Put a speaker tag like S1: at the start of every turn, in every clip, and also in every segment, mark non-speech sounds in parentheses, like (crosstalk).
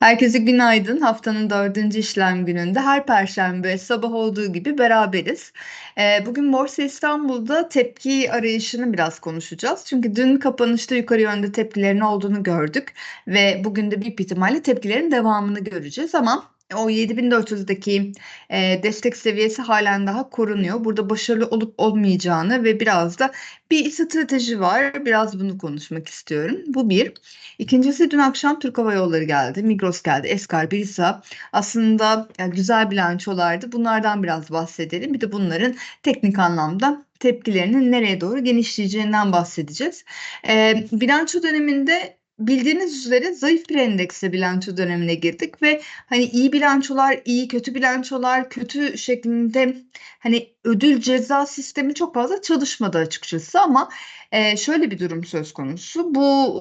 S1: Herkese günaydın. Haftanın dördüncü işlem gününde her perşembe sabah olduğu gibi beraberiz. Ee, bugün Borsa İstanbul'da tepki arayışını biraz konuşacağız. Çünkü dün kapanışta yukarı yönde tepkilerin olduğunu gördük ve bugün de büyük ihtimalle tepkilerin devamını göreceğiz ama o 7400'deki e, destek seviyesi halen daha korunuyor. Burada başarılı olup olmayacağını ve biraz da bir strateji var. Biraz bunu konuşmak istiyorum. Bu bir. İkincisi dün akşam Türk Hava Yolları geldi, Migros geldi, Eskar, Birisa. Aslında yani güzel bilançolardı. Bunlardan biraz bahsedelim. Bir de bunların teknik anlamda tepkilerinin nereye doğru genişleyeceğinden bahsedeceğiz. E, bilanço döneminde bildiğiniz üzere zayıf bir endekse bilanço dönemine girdik ve hani iyi bilançolar, iyi kötü bilançolar, kötü şeklinde hani ödül ceza sistemi çok fazla çalışmadı açıkçası ama e, şöyle bir durum söz konusu. Bu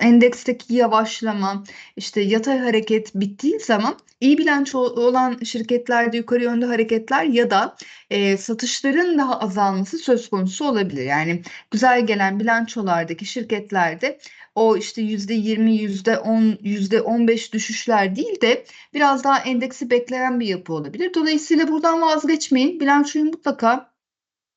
S1: e, endeksteki yavaşlama, işte yatay hareket bittiği zaman iyi bilanço olan şirketlerde yukarı yönde hareketler ya da e, satışların daha azalması söz konusu olabilir. Yani güzel gelen bilançolardaki şirketlerde o işte yüzde yirmi, yüzde on, yüzde on beş düşüşler değil de biraz daha endeksi bekleyen bir yapı olabilir. Dolayısıyla buradan vazgeçmeyin. Bilançoyu mutlaka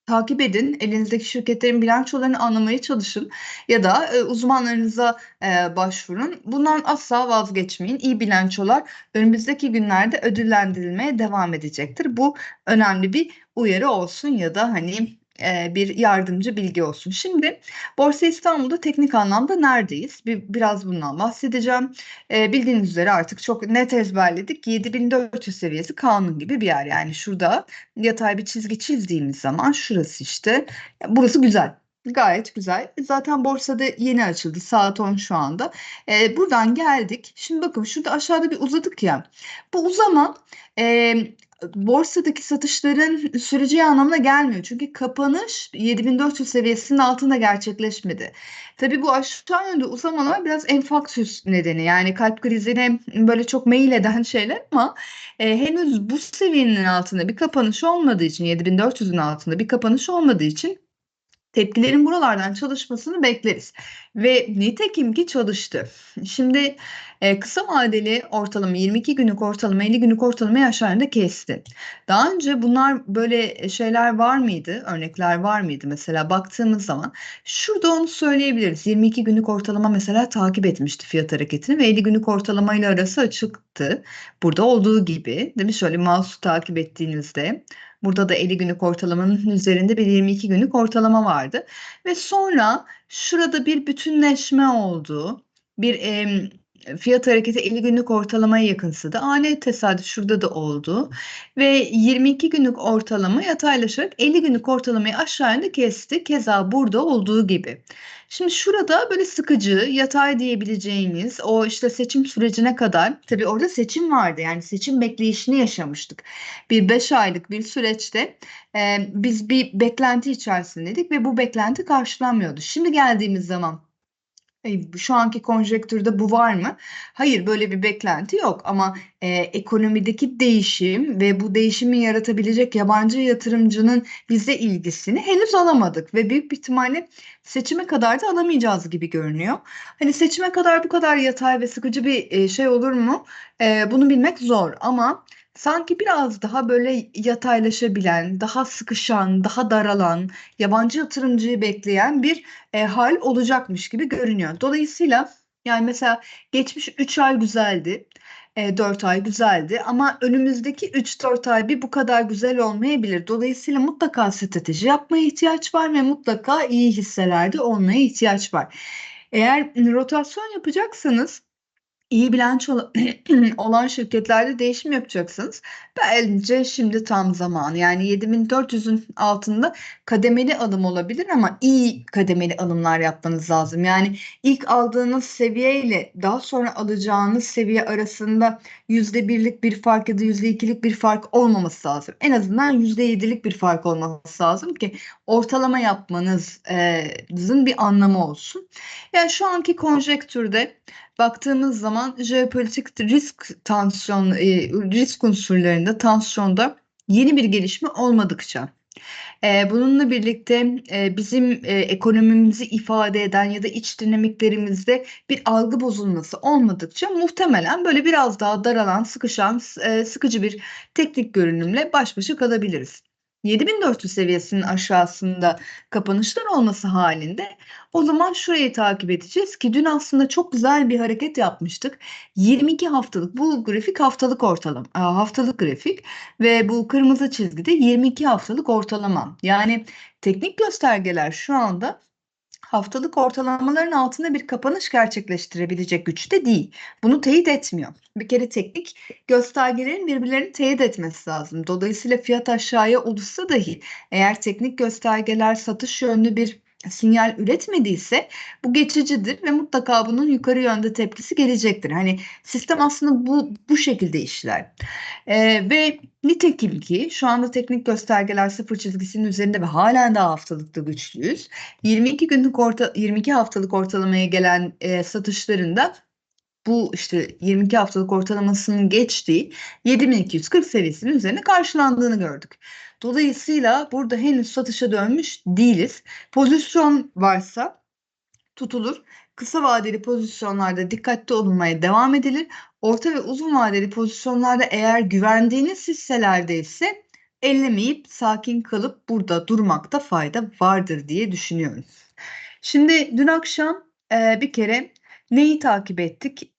S1: takip edin. Elinizdeki şirketlerin bilançolarını anlamaya çalışın ya da e, uzmanlarınıza e, başvurun. Bundan asla vazgeçmeyin. İyi bilançolar önümüzdeki günlerde ödüllendirilmeye devam edecektir. Bu önemli bir uyarı olsun ya da hani e, bir yardımcı bilgi olsun. Şimdi Borsa İstanbul'da teknik anlamda neredeyiz? Bir, biraz bundan bahsedeceğim. E, bildiğiniz üzere artık çok net ezberledik. 7400 seviyesi kanun gibi bir yer. Yani şurada yatay bir çizgi çizdiğimiz zaman şurası işte. Burası güzel. Gayet güzel. Zaten borsada yeni açıldı. Saat 10 şu anda. Ee, buradan geldik. Şimdi bakın şurada aşağıda bir uzadık ya. Bu uzama e, borsadaki satışların süreceği anlamına gelmiyor. Çünkü kapanış 7400 seviyesinin altında gerçekleşmedi. Tabii bu aşağı yönde uzamalar biraz enfarktüs nedeni. Yani kalp krizine böyle çok meyil eden şeyler ama e, henüz bu seviyenin altında bir kapanış olmadığı için 7400'ün altında bir kapanış olmadığı için tepkilerin buralardan çalışmasını bekleriz. Ve nitekim ki çalıştı. Şimdi e, kısa vadeli ortalama 22 günlük ortalama 50 günlük ortalamayı aşağı yönde kesti. Daha önce bunlar böyle şeyler var mıydı? Örnekler var mıydı? Mesela baktığımız zaman şurada onu söyleyebiliriz. 22 günlük ortalama mesela takip etmişti fiyat hareketini ve 50 günlük ortalama ile arası açıktı. Burada olduğu gibi değil mi? Şöyle mouse'u takip ettiğinizde Burada da 50 günlük ortalamanın üzerinde bir 22 günlük ortalama vardı. Ve sonra şurada bir bütünleşme oldu. Bir e, fiyat hareketi 50 günlük ortalamaya yakınsadı. Ani tesadüf şurada da oldu. Ve 22 günlük ortalama yataylaşarak 50 günlük ortalamayı aşağı yönde kesti. Keza burada olduğu gibi. Şimdi şurada böyle sıkıcı, yatay diyebileceğimiz o işte seçim sürecine kadar tabii orada seçim vardı. Yani seçim bekleyişini yaşamıştık. Bir 5 aylık bir süreçte e, biz bir beklenti içerisindeydik ve bu beklenti karşılanmıyordu. Şimdi geldiğimiz zaman şu anki konjektürde bu var mı? Hayır, böyle bir beklenti yok ama e, ekonomideki değişim ve bu değişimi yaratabilecek yabancı yatırımcının bize ilgisini henüz alamadık ve büyük bir ihtimalle seçime kadar da alamayacağız gibi görünüyor. Hani seçime kadar bu kadar yatay ve sıkıcı bir e, şey olur mu? E, bunu bilmek zor ama sanki biraz daha böyle yataylaşabilen, daha sıkışan, daha daralan, yabancı yatırımcıyı bekleyen bir e, hal olacakmış gibi görünüyor. Dolayısıyla yani mesela geçmiş 3 ay güzeldi. 4 ay güzeldi ama önümüzdeki 3-4 ay bir bu kadar güzel olmayabilir. Dolayısıyla mutlaka strateji yapmaya ihtiyaç var ve mutlaka iyi hisselerde olmaya ihtiyaç var. Eğer rotasyon yapacaksanız İyi bilanço (clears throat) olan şirketlerde değişim yapacaksınız. Bence şimdi tam zamanı. Yani 7400'ün altında kademeli alım olabilir ama iyi kademeli alımlar yapmanız lazım. Yani ilk aldığınız seviyeyle daha sonra alacağınız seviye arasında %1'lik bir fark ya da %2'lik bir fark olmaması lazım. En azından %7'lik bir fark olması lazım ki ortalama yapmanızın bir anlamı olsun. Yani şu anki konjektürde baktığımız zaman jeopolitik risk tansiyon e, risk unsurlarında tansiyonda yeni bir gelişme olmadıkça Eee, bununla birlikte, eee, bizim, ekonomimizi ifade eden ya da iç dinamiklerimizde bir algı bozulması olmadıkça muhtemelen böyle biraz daha daralan, sıkışan, sıkıcı bir teknik görünümle baş başa kalabiliriz. 7.400 seviyesinin aşağısında kapanışlar olması hâlinde o zaman şurayı takip edeceğiz ki dün aslında çok güzel bir hareket yapmıştık. 22 haftalık bu grafik haftalık ortalama aaa, haftalık grafik ve bu kırmızı çizgi de 22 haftalık ortalama. Yani teknik göstergeler şu anda haftalık ortalamaların altında bir kapanış gerçekleştirebilecek güçte değil. Bunu teyit etmiyor. Bir kere teknik göstergelerin birbirlerini teyit etmesi lazım. Dolayısıyla fiyat aşağıya oluşsa dahi eğer teknik göstergeler satış yönlü bir sinyal üretmediyse bu geçicidir ve mutlaka bunun yukarı yönde tepkisi gelecektir. Hani sistem aslında bu bu şekilde işler. Eee, ve nitekim ki şu anda teknik göstergeler sıfır çizgisinin üzerinde ve hâlen daha haftalıkta güçlüyüz. 22 günlük orta 22 haftalık ortalamaya gelen, eee, satışların da bu, işte, 22 haftalık ortalamasının geçtiği 7.240 seviyesinin üzerine karşılandığını gördük. Dolayısıyla burada henüz satışa dönmüş değiliz. Pozisyon varsa tutulur. Kısa vadeli pozisyonlarda dikkatli olunmaya devam edilir. Orta ve uzun vadeli pozisyonlarda eğer güvendiğiniz hisselerde ise ellemeyip sakin kalıp burada durmakta fayda vardır diye düşünüyorum. Şimdi dün akşam, eee, bir kere neyi takip ettik?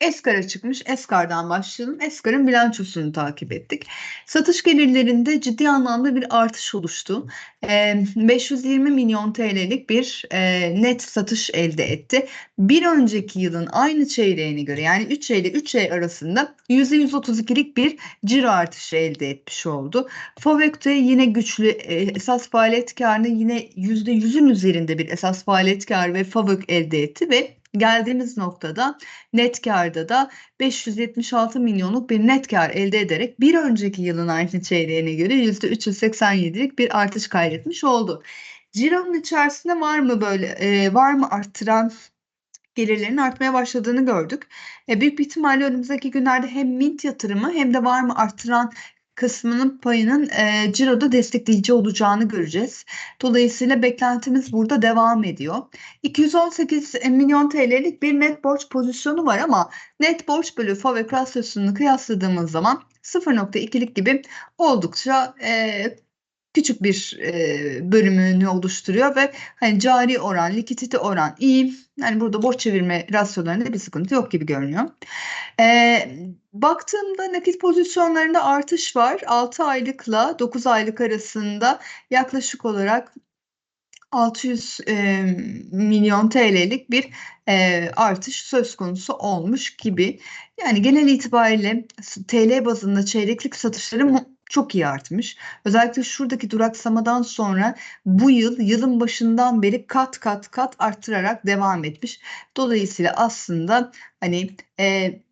S1: Eskar çıkmış. Eskar'dan başlayalım. Eskar'ın bilançosunu takip ettik. Satış gelirlerinde ciddi anlamda bir artış oluştu. Eee, 520 milyon TL'lik bir, eee, net satış elde etti. Bir önceki yılın aynı çeyreğine göre yani 3 ay ile 3 ay arasında %132'lik bir ciro artışı elde etmiş oldu. FOVÖK'te yine güçlü, eee, esas faaliyet kârını yine %100'ün üzerinde bir esas faaliyet kârı ve FOVÖK elde etti ve geldiğimiz noktada net kârda da 576 milyonluk bir net kâr elde ederek bir önceki yılın aynı çeyreğine göre %387'lik bir artış kaydetmiş oldu. Cironun içerisinde var mı böyle, eee, var mı arttıran gelirlerin artmaya başladığını gördük. E, büyük bir ihtimalle önümüzdeki günlerde hem Mint yatırımı hem de var mı arttıran kısmının payının, eee, ciroda destekleyici olacağını göreceğiz. Dolayısıyla beklentimiz burada devam ediyor. 218 eee, milyon TL'lik bir net borç pozisyonu var ama net borç bölü FOVÖK rasyosunu kıyasladığımız zaman 0.2'lik gibi oldukça, eee, küçük bir, eee, bölümünü oluşturuyor ve hani cari oran, likidite oran iyi. Yani burada borç çevirme rasyolarında bir sıkıntı yok gibi görünüyor. Eee, baktığımda nakit pozisyonlarında artış var. 6 aylıkla 9 aylık arasında yaklaşık olarak 600, eee, milyon TL'lik bir, eee, artış söz konusu olmuş gibi. Yani genel itibariyle TL bazında çeyreklik satışları mu çok iyi artmış. Özellikle şuradaki duraksamadan sonra bu yıl, yılın başından beri kat kat kat arttırarak devam etmiş. Dolayısıyla aslında hani, eee,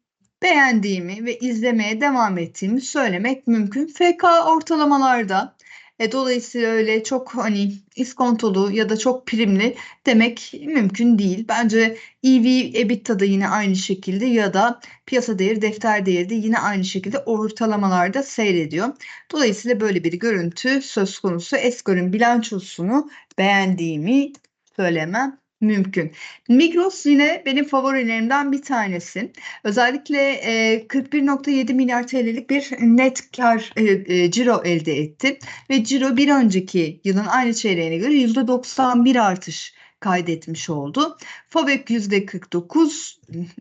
S1: beğendiğimi ve izlemeye devam ettiğimi söylemek mümkün. FK ortalamalarda. E, dolayısıyla öyle çok hani iskontolu ya da çok primli demek mümkün değil. Bence EV/EBITDA da yine aynı şekilde ya da piyasa değeri, defter değeri de yine aynı şekilde ortalamalarda seyrediyor. Dolayısıyla böyle bir görüntü söz konusu. Eskar'ın bilançosunu beğendiğimi söylemem mümkün. Migros yine benim favorilerimden bir tanesi. Özellikle, eee, 41.7 milyar TL'lik bir net kâr, eee, eee, ciro elde etti ve ciro bir önceki yılın aynı çeyreğine göre %91 artış kaydetmiş oldu. FOVÖK %49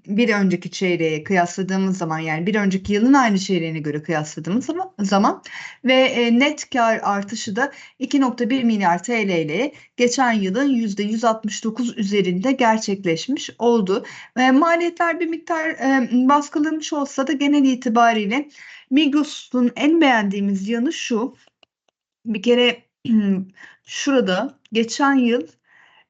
S1: bir önceki çeyreğe kıyasladığımız zaman yani bir önceki yılın aynı çeyreğine göre kıyasladığımız zama zaman ve, eee, net kâr artışı da 2.1 milyar TL ile geçen yılın %169 üzerinde gerçekleşmiş oldu. Eee, maliyetler bir miktar, eee, baskılanmış olsa da genel itibariyle Migros'un en beğendiğimiz yanı şu: Bir kere (clears throat) şurada geçen yıl,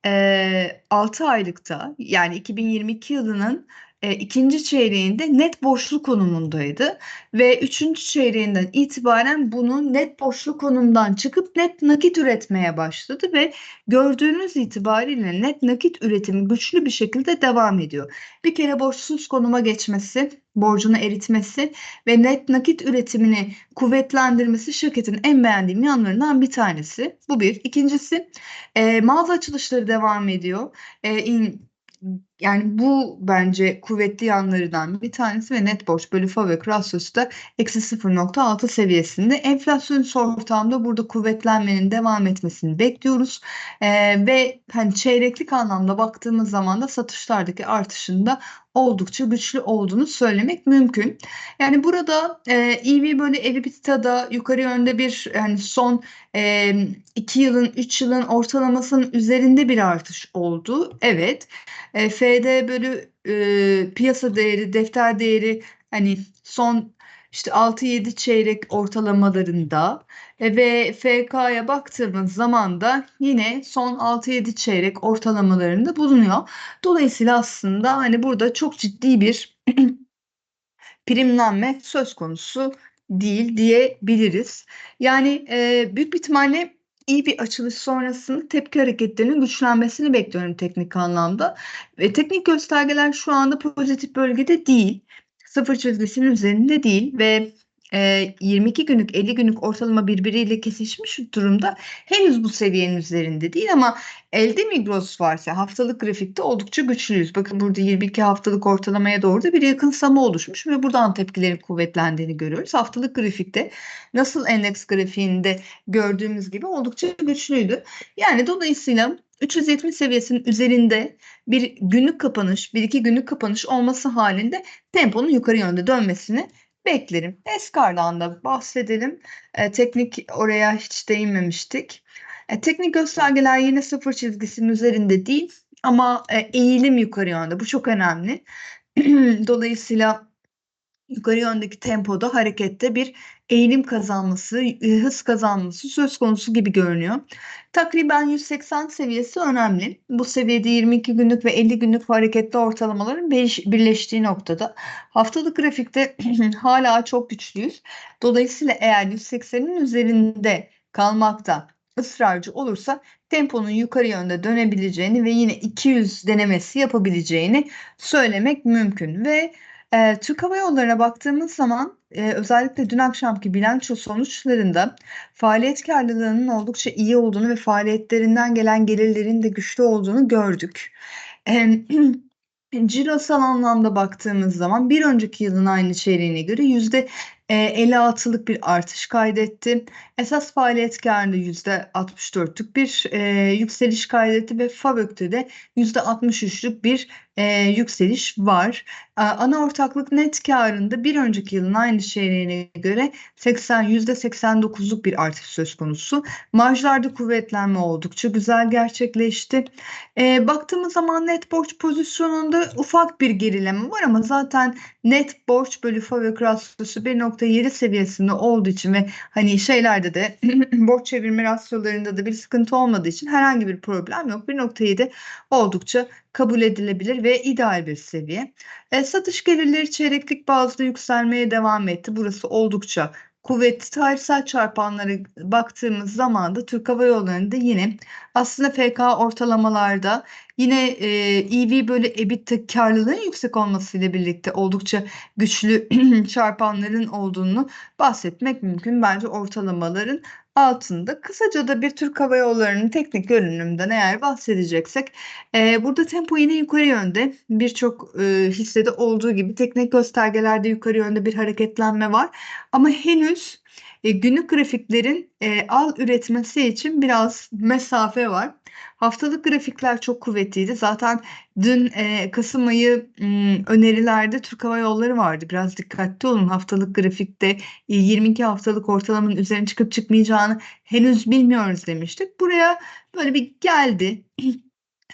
S1: eee, 6 aylıkta yani 2022 yılının, e, ikinci çeyreğinde net borçlu konumundaydı ve üçüncü çeyreğinden itibaren bunu net borçlu konumdan çıkıp net nakit üretmeye başladı ve gördüğünüz itibariyle net nakit üretimi güçlü bir şekilde devam ediyor. Bir kere borçsuz konuma geçmesi, borcunu eritmesi ve net nakit üretimini kuvvetlendirmesi şirketin en beğendiğim yanlarından bir tanesi. Bu bir. İkincisi e, mağaza açılışları devam ediyor. E, in, yani bu bence kuvvetli yanlarından bir tanesi ve net borç bölü FAVÖK rasyosu da eksi 0.6 seviyesinde. Enflasyonist ortamda burada kuvvetlenmenin devam etmesini bekliyoruz. Ee, ve hani çeyreklik anlamda baktığımız zaman da satışlardaki artışında oldukça güçlü olduğunu söylemek mümkün. Yani burada e, EV böyle EBITDA'da yukarı yönde bir yani son 2 e, yılın 3 yılın ortalamasının üzerinde bir artış oldu. Evet. E, FD bölü e, piyasa değeri, defter değeri hani son işte 6-7 çeyrek ortalamalarında e, ve FK'ya baktığımız zaman da yine son 6-7 çeyrek ortalamalarında bulunuyor. Dolayısıyla aslında hani burada çok ciddi bir (clears throat) primlenme söz konusu değil diyebiliriz. Yani e, büyük bir ihtimalle iyi bir açılış sonrasında tepki hareketlerinin güçlenmesini bekliyorum teknik anlamda. Ve teknik göstergeler şu anda pozitif bölgede değil. Sıfır çizgisinin üzerinde değil ve e, 22 günlük 50 günlük ortalama birbiriyle kesişmiş durumda. Henüz bu seviyenin üzerinde değil ama elde Migros varsa haftalık grafikte oldukça güçlüyüz. Bakın burada 22 haftalık ortalamaya doğru da bir yakınsama oluşmuş ve buradan tepkilerin kuvvetlendiğini görüyoruz. Haftalık grafikte nasıl endeks grafiğinde gördüğümüz gibi oldukça güçlüydü. Yani dolayısıyla 370 seviyesinin üzerinde bir günlük kapanış, bir iki günlük kapanış olması halinde temponun yukarı yönde dönmesini beklerim. Eskar'dan da bahsedelim. E, teknik oraya hiç değinmemiştik. E, teknik göstergeler yine sıfır çizgisinin üzerinde değil ama e, eğilim yukarı yönde. Bu çok önemli. (clears throat) Dolayısıyla yukarı yöndeki tempoda harekette bir eğilim kazanması, hız kazanması söz konusu gibi görünüyor. Takriben 180 seviyesi önemli. Bu seviyede 22 günlük ve 50 günlük hareketli ortalamaların birleştiği noktada. Haftalık grafikte (clears throat) hala çok güçlüyüz. Dolayısıyla eğer 180'in üzerinde kalmakta ısrarcı olursa temponun yukarı yönde dönebileceğini ve yine 200 denemesi yapabileceğini söylemek mümkün ve Eee, Türk Hava Yolları'na baktığımız zaman, eee, özellikle dün akşamki bilanço sonuçlarında faaliyet kârlılığının oldukça iyi olduğunu ve faaliyetlerinden gelen gelirlerin de güçlü olduğunu gördük. Emm, (clears throat) cirosal anlamda baktığımız zaman bir önceki yılın aynı çeyreğine göre yüzde Eee, 56'lık bir artış kaydetti. Esas faaliyet kârında %64'lük bir, eee, yükseliş kaydetti ve FAVÖK'te de %63'lük bir, eee, yükseliş var. Aaa, ana ortaklık net kârında bir önceki yılın aynı çeyreğine göre 80 %89'luk bir artış söz konusu. Marjlarda kuvvetlenme oldukça güzel gerçekleşti. Eee, baktığımız zaman net borç pozisyonunda ufak bir gerileme var ama zaten net borç bölü FAVÖK rasyosu 1.7 seviyesinde olduğu için ve hani şeylerde de (clears throat) borç çevirme rasyolarında da bir sıkıntı olmadığı için herhangi bir problem yok. 1.7 oldukça kabul edilebilir ve ideal bir seviye. E, satış gelirleri çeyreklik bazda yükselmeye devam etti. Burası oldukça kuvvetli tarihsel çarpanlara baktığımız zaman da Türk Hava Yolları'nda yine aslında FK ortalamalarda yine e, EV böyle EBITDA karlılığın yüksek olmasıyla birlikte oldukça güçlü (clears throat) çarpanların olduğunu bahsetmek mümkün. Bence ortalamaların altında. Kısaca da bir Türk Hava Yolları'nın teknik görünümünden eğer bahsedeceksek e, burada tempo yine yukarı yönde. Birçok e, hissede olduğu gibi teknik göstergelerde yukarı yönde bir hareketlenme var. Ama henüz e, günlük grafiklerin e, al üretmesi için biraz mesafe var. Haftalık grafikler çok kuvvetliydi. Zaten dün e, Kasım ayı m, önerilerde Türk Hava Yolları vardı. Biraz dikkatli olun. Haftalık grafikte e, 22 haftalık ortalamanın üzerine çıkıp çıkmayacağını henüz bilmiyoruz demiştik. Buraya böyle bir geldi. (clears throat)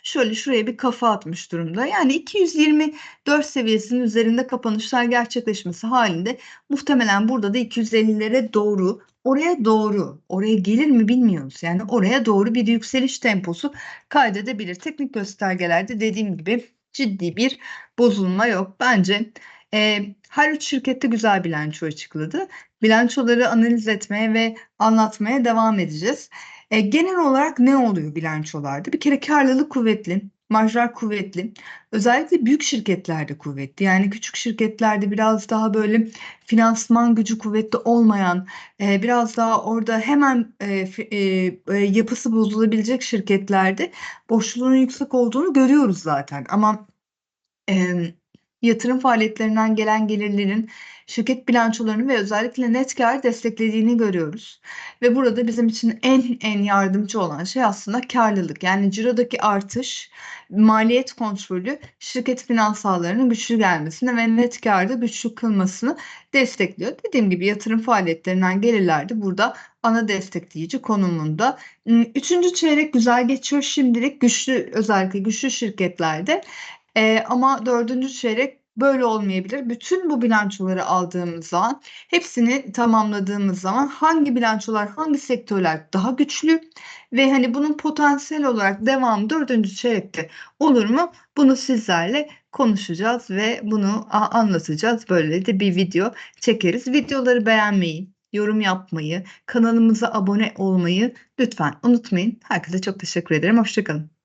S1: şöyle şuraya bir kafa atmış durumda. Yani 224 seviyesinin üzerinde kapanışlar gerçekleşmesi halinde muhtemelen burada da 250'lere doğru oraya doğru, oraya gelir mi bilmiyoruz. Yani oraya doğru bir yükseliş temposu kaydedebilir. Teknik göstergelerde dediğim gibi ciddi bir bozulma yok. Bence, eee, her 3 şirket de güzel bilanço açıkladı. Bilançoları analiz etmeye ve anlatmaya devam edeceğiz. Eee, genel olarak ne oluyor bilançolarda? Bir kere kârlılık kuvvetli, marjlar kuvvetli. Özellikle büyük şirketlerde kuvvetli. Yani küçük şirketlerde biraz daha böyle finansman gücü kuvvetli olmayan, eee, biraz daha orada hemen, eee, eee, yapısı bozulabilecek şirketlerde borçluluğun yüksek olduğunu görüyoruz zaten. Ama, emm, yatırım faaliyetlerinden gelen gelirlerin şirket bilançolarını ve özellikle net kârı desteklediğini görüyoruz ve burada bizim için en en yardımcı olan şey aslında kârlılık. Yani cirodaki artış, maliyet kontrolü şirket finansallarının güçlü gelmesini ve net kârı da güçlü kılmasını destekliyor. Dediğim gibi yatırım faaliyetlerinden gelirler de burada ana destekleyici konumunda. Imm, 3'üncü çeyrek güzel geçiyor şimdilik güçlü özellikle güçlü şirketlerde, eee, ama 4'üncü çeyrek böyle olmayabilir. Bütün bu bilançoları aldığımız zaman, hepsini tamamladığımız zaman hangi bilançolar, hangi sektörler daha güçlü ve, hani, bunun potansiyel olarak devamı 4'üncü çeyrekte olur mu? Bunu sizlerle konuşacağız ve bunu anlatacağız. Böyle de bir video çekeriz. Videoları beğenmeyi, yorum yapmayı, kanalımıza abone olmayı lütfen unutmayın. Herkese çok teşekkür ederim. Hoşça kalın.